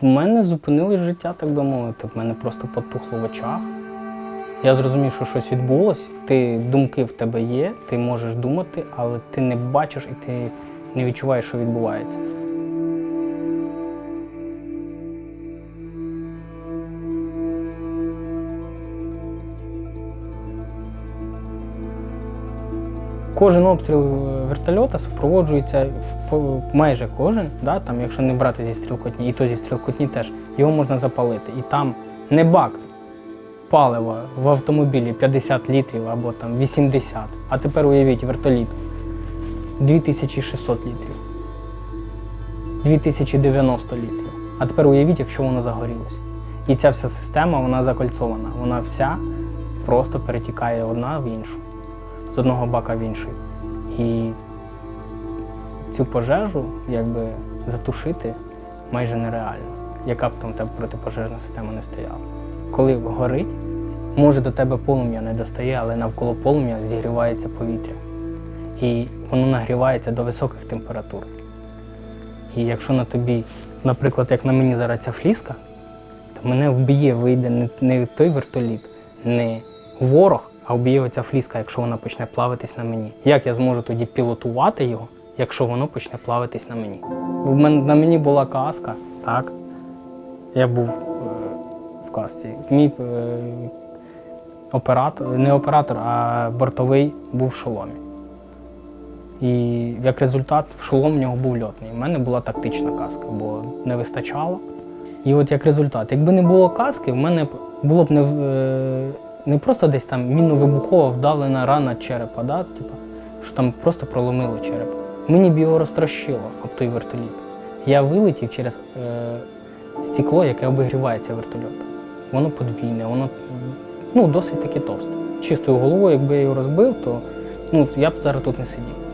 в мене зупинилось життя, так би мовити. В мене просто потухло в очах. Я зрозумів, що щось відбулося. Ти думки в тебе є, ти можеш думати, але ти не бачиш і ти не відчуваєш, що відбувається. Кожен обстріл е, вертольота супроводжується майже кожен, да, там, якщо не брати зі стрілкотні, і то зі стрілкотні теж, його можна запалити. І там не бак палива в автомобілі 50 літрів або там 80, а тепер уявіть вертоліт 2600 літрів, 2090 літрів. А тепер уявіть, якщо воно загорілося. І ця вся система вона закольцована, вона вся просто перетікає одна в іншу з одного бака в інший. І цю пожежу якби затушити майже нереально, яка б там тебе протипожежна система не стояла. Коли горить, може до тебе полум'я не достає, але навколо полум'я зігрівається повітря. І воно нагрівається до високих температур. І якщо на тобі, наприклад, як на мені зараз ця фліска, то мене вб'є, вийде не той вертоліт, не ворог, а вб'є оця фліска, якщо вона почне плавитись на мені. Як я зможу тоді пілотувати його, якщо воно почне плавитись на мені? У мене, на мені була каска, так. Я був е, в касці. Мій е, оператор, не оператор, а бортовий був в шоломі. І як результат, в шолом в нього був льотний. У мене була тактична каска, бо не вистачало. І от як результат, якби не було каски, в мене було б не, е, не просто десь там мінно-вибухова вдалена рана черепа, да? типу, що там просто проломило череп. Мені б його розтрощило об той вертоліт. Я вилетів через е, стекло, яке обігрівається вертольот. Воно подвійне, воно ну, досить таки товсте. Чистою головою, якби я його розбив, то ну, я б зараз тут не сидів.